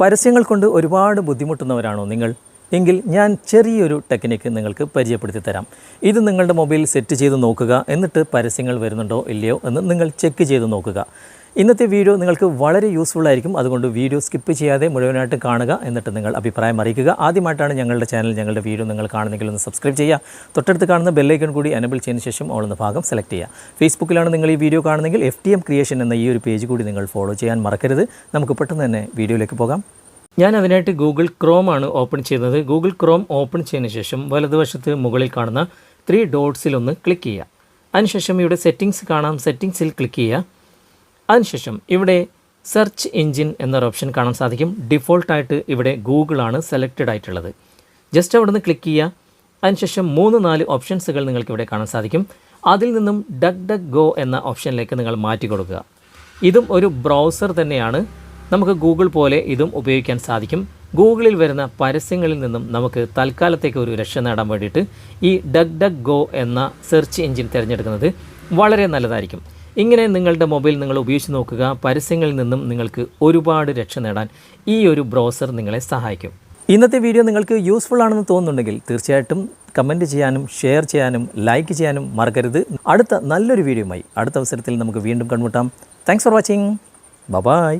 പരസ്യങ്ങൾ കൊണ്ട് ഒരുപാട് ബുദ്ധിമുട്ടുന്നവരാണോ നിങ്ങൾ? എങ്കിൽ ഞാൻ ചെറിയൊരു ടെക്നിക്ക് നിങ്ങൾക്ക് പരിചയപ്പെടുത്തി തരാം. ഇത് നിങ്ങളുടെ മൊബൈൽ സെറ്റ് ചെയ്ത് നോക്കുക. എന്നിട്ട് പരസ്യങ്ങൾ വരുന്നുണ്ടോ ഇല്ലയോ എന്ന് നിങ്ങൾ ചെക്ക് ചെയ്ത് നോക്കുക. ഇന്നത്തെ വീഡിയോ നിങ്ങൾക്ക് വളരെ യൂസ്ഫുൾ ആയിരിക്കും. അതുകൊണ്ട് വീഡിയോ സ്കിപ്പ് ചെയ്യാതെ മുഴുവനായിട്ട് കാണുക. എന്നിട്ട് നിങ്ങൾ അഭിപ്രായം അറിയിക്കുക. ആദ്യമായിട്ടാണ് ഞങ്ങളുടെ ചാനൽ ഞങ്ങളുടെ വീഡിയോ നിങ്ങൾ കാണുന്നെങ്കിൽ ഒന്ന് സബ്സ്ക്രൈബ് ചെയ്യുക. തൊട്ടടുത്ത് കാണുന്ന ബെല്ലൈക്കൺ കൂടി എനബിൾ ചെയ്യുന്ന ശേഷം ഓൾ എന്ന ഭാഗം സെലക്ട് ചെയ്യുക. ഫേസ്ബുക്കിലാണ് നിങ്ങൾ ഈ വീഡിയോ കാണുന്നെങ്കിൽ എഫ് ടി എം ക്രിയേഷൻ എന്ന ഈ ഒരു പേജ് കൂടി നിങ്ങൾ ഫോളോ ചെയ്യാൻ മറക്കരുത്. നമുക്ക് പെട്ടെന്ന് തന്നെ വീഡിയോയിലേക്ക് പോകാം. ഞാൻ അതിനായിട്ട് ഗൂഗിൾ ക്രോം ആണ് ഓപ്പൺ ചെയ്യുന്നത്. ഗൂഗിൾ ക്രോം ഓപ്പൺ ചെയ്തതിന് ശേഷം വലതുവശത്ത് മുകളിൽ കാണുന്ന ത്രീ ഡോട്ട്സിലൊന്ന് ക്ലിക്ക് ചെയ്യുക. അതിനുശേഷം ഇവിടെ സെറ്റിംഗ്സ് കാണാം. സെറ്റിംഗ്സിൽ ക്ലിക്ക് ചെയ്യുക. അതിനുശേഷം ഇവിടെ സെർച്ച് എഞ്ചിൻ എന്നൊരു ഓപ്ഷൻ കാണാൻ സാധിക്കും. ഡിഫോൾട്ടായിട്ട് ഇവിടെ ഗൂഗിളാണ് സെലക്റ്റഡ് ആയിട്ടുള്ളത്. ജസ്റ്റ് അവിടെ നിന്ന് ക്ലിക്ക് ചെയ്യുക. അതിനുശേഷം മൂന്ന് നാല് ഓപ്ഷൻസുകൾ നിങ്ങൾക്ക് ഇവിടെ കാണാൻ സാധിക്കും. അതിൽ നിന്നും ഡഗ് ഡഗ് ഗോ എന്ന ഓപ്ഷനിലേക്ക് നിങ്ങൾ മാറ്റി കൊടുക്കുക. ഇതും ഒരു ബ്രൗസർ തന്നെയാണ്. നമുക്ക് ഗൂഗിൾ പോലെ ഇതും ഉപയോഗിക്കാൻ സാധിക്കും. ഗൂഗിളിൽ വരുന്ന പരസ്യങ്ങളിൽ നിന്നും നമുക്ക് തൽക്കാലത്തേക്ക് ഒരു രക്ഷ നേടാൻ വേണ്ടിയിട്ട് ഈ ഡഗ് ഡഗ് ഗോ എന്ന സെർച്ച് എഞ്ചിൻ തിരഞ്ഞെടുക്കുന്നത് വളരെ നല്ലതായിരിക്കും. ഇങ്ങനെ നിങ്ങളുടെ മൊബൈൽ നിങ്ങൾ ഉപയോഗിച്ച് നോക്കുക. പരസ്യങ്ങളിൽ നിന്നും നിങ്ങൾക്ക് ഒരുപാട് രക്ഷ നേടാൻ ഈ ഒരു ബ്രൗസർ നിങ്ങളെ സഹായിക്കും. ഇന്നത്തെ വീഡിയോ നിങ്ങൾക്ക് യൂസ്ഫുൾ ആണെന്ന് തോന്നുന്നുണ്ടെങ്കിൽ തീർച്ചയായിട്ടും കമന്റ് ചെയ്യാനും ഷെയർ ചെയ്യാനും ലൈക്ക് ചെയ്യാനും മറക്കരുത്. അടുത്ത നല്ലൊരു വീഡിയോയുമായി അടുത്ത അവസരത്തിൽ നമുക്ക് വീണ്ടും കണ്ടുമുട്ടാം. Thanks for watching bye